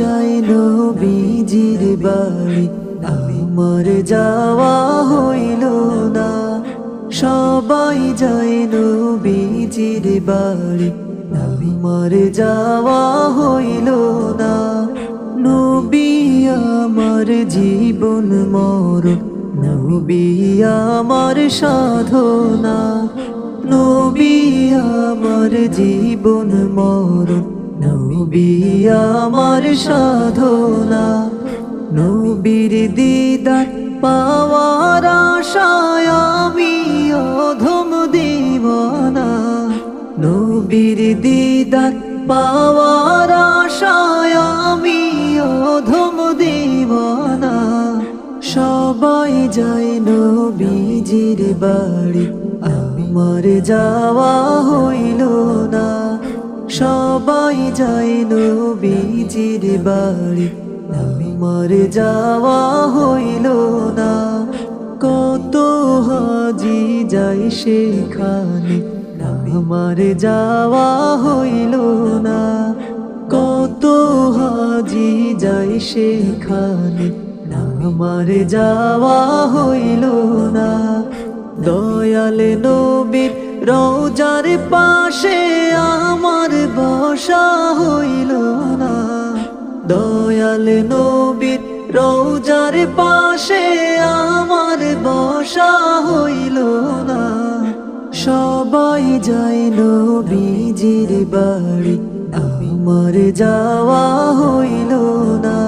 যায় নবীজির বাড়ি আমার যাওয়া হইল না। সবাই যায় নবীজির বাড়ি আমার যাওয়া হইল না। নবী আমার জীবন মরণ, নবী আমার সাধনা, নবী আমার জীবন মরণ। নবী আমার সাধনা, নবীর দিদার পাওয়ার আশায় আমি অধম দিবানা। নবীর দিদার পাওয়ার আশায় আমি অধম দিবানা। সবাই যায় নবীজির বাড়ি, আমার যাওয়া হইল না। সবাই যায় নবীজির বাড়ি। আমার যাওয়া হইল না। কত হাজি যাই সেখানে। আমার যাওয়া হইল না। কত হাজি যাই সেখানে। আমার যাওয়া হইল না। দয়াল নবীর রোজার পাশে আমার বসা হইল না। দয়াল নবীর রোজার পাশে আমার বসা হইল না। সবাই যায় নবীজির বাড়ি, আমার যাওয়া হইল না।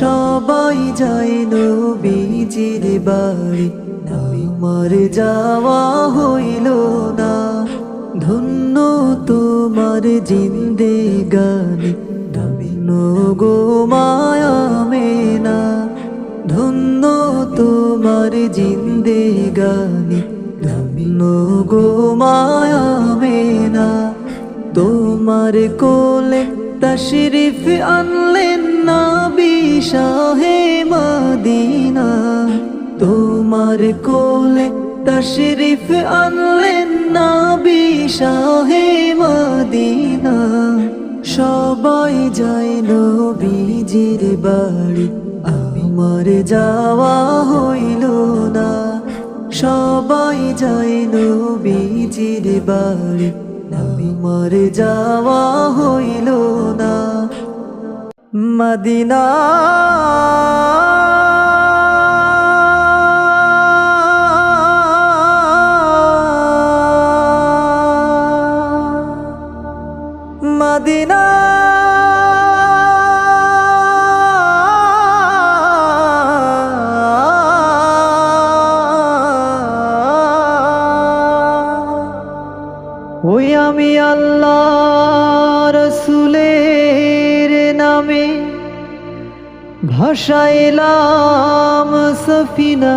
সবাই যায় নবীজির বাড়ি, আমার যাওয়া হইল তোমার জিন্দে গানি গো মায়া মেনা। ধন্য তোমার জিন্দে গানি গো মায়া মেনা। তোমার কোলে তশরিফ আনলেন না বিশাহে মদিনা। তোমার কোলে তশরিফ আনলেন না বিশাহে মদিনা। সবাই যায় নবীজির বাড়ি, আমার যাওয়া হইল না। সবাই যায় নবীজির বাড়ি, আমার যাওয়া হইল না। Medina Medina. ওই আমি আল্লাহ রসুলের নামে ভাসাইলাম সফিনা।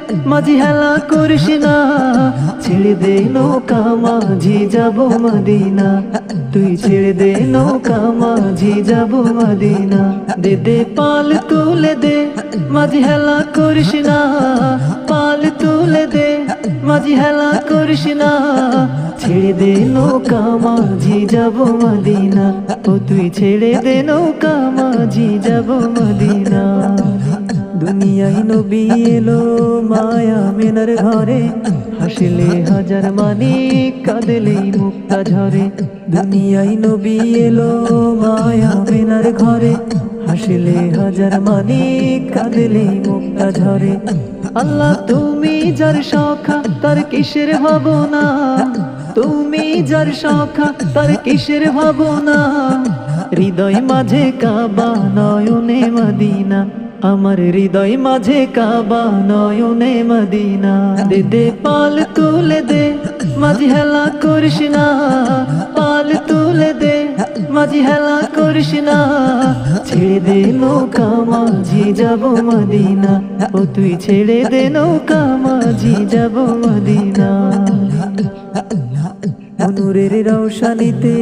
মাঝি হেলা করিস না, ছেড়ে দে নৌকা মাঝি, যাব মদিনা। তুই ছেড়ে দে নৌকা মাঝি, যাব মদিনা। দে দে পাল তুলে দে, মাঝি হেলা করিস না। পাল তুলে দে, মাঝি হেলা করিস না। ছেড়ে দে নৌকা মাঝি, যাব মদিনা। ও তুই ছেড়ে দে নৌকা মাঝি, যাব মদিনা। দুনিয়ায় নবী এলো মায়া মেনার ঘরে। হাসিলে হাজার মানে কাঁদলেই মুক্তা ঝরে। দুনিয়ায় নবী এলো মায়া মেনার ঘরে। হাসিলে হাজার মানে কাঁদলেই মুক্তা ঝরে। আল্লাহ, তুমি যার সখা, তার কিসের ভাবনা? তুমি যার সখা, তার কিসের ভাবনা? হৃদয় মাঝে কাবা, নয়নে মদিনা। আমার হৃদয় মাঝে কাবা নয়নে মদিনা। দে দে, পাল তুলে দে মাঝি হেলা করিস না। পাল তুলে দে মাঝি হেলা করিস না। ছেড়ে দে নৌকা মাঝি, যাব মদিনা। ও, তুই ছেড়ে দে নৌকা মাঝি, যাব মদিনা। অনুরের রৌশানিতে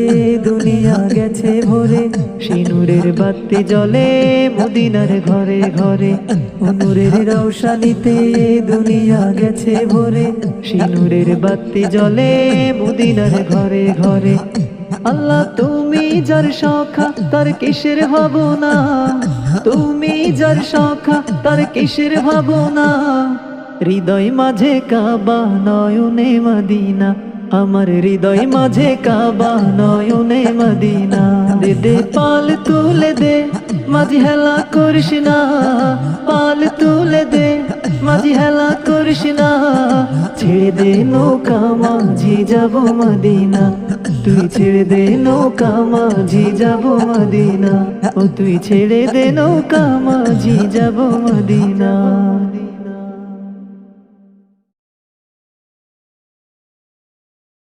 দুনিয়া গেছে ভরে। সিনুরের বাতি জলে মদিনার ঘরে ঘরে। অনুরের রৌশানিতে দুনিয়া গেছে ভরে। সিনুরের বাতি জলে মদিনার ঘরে ঘরে। আল্লাহ, তুমি যার সখা, তার কিসের ভাবনা? তুমি যার সখা, তার কিসের ভাবনা? হৃদয় মাঝে কাবা, নয়নে মদিনা। আমার হৃদয় মাঝে কাবা নয়নে মদিনা। দে দে, পাল তুলে দে, মাঝি হেলা করিস না। পাল তুলে দে, মাঝি হেলা করিস না। ছেড়ে দে নৌকা মাঝি, যাব মদিনা। তুই ছেড়ে দে নৌকা মাঝি, যাব মদিনা। ও তুই ছেড়ে দে নৌকা মাঝি, যাব মদিনা।